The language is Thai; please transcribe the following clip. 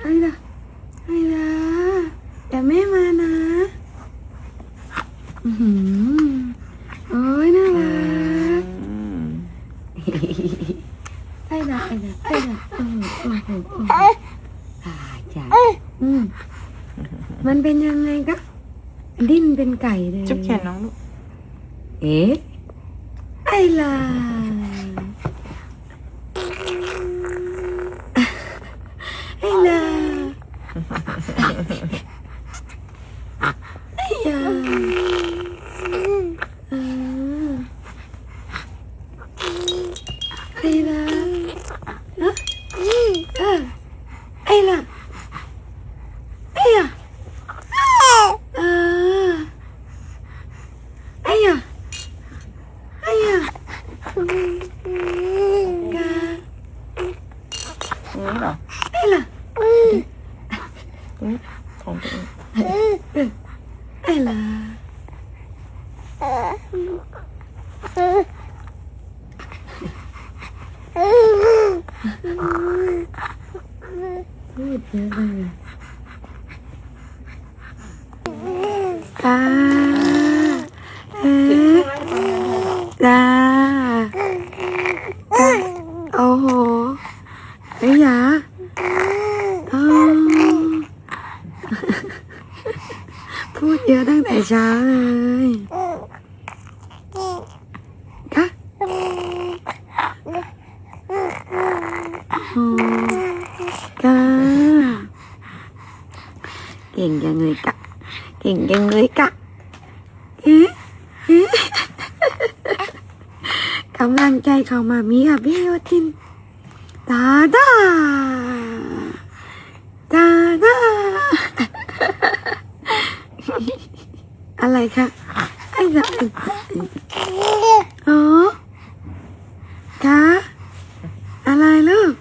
ไอ้ละไอ้ละเดี๋ยวแม่มานะอื้อหือโอ้ยน่ารักไอ้ละไอ้ละไอ้ละโอ้โหโอ้โหโอ้โหอ่าจ้ะอืมมันเป็นยังไงก็ดิ้นเป็นไก่เลยจุ๊บแขนน้องลูกเอ๊ะไอ้ล่ะไอ้ล่ะไอ้ยาเออไอ้ล่ะฮะเออไอ้ล่ะไอ้ยาเออไอ้ยา Aya. Ka. นี่เหรอ Ella. นี่ของตัวเอง Ella. พูดเยอะเลยตาเอ๊ะตาตาโอ้โหไอ้ยาอ๋อ พูดเยอะตั้งแต่เช้าเลยค่ะกาเก่งจังเลยกะ เก่งจังเลยกะเอ๊ะกำลังใจของมามีค่ะพี่โยทินตาดา อะไรคะไอ้ละอ๋อคะอะไรลูก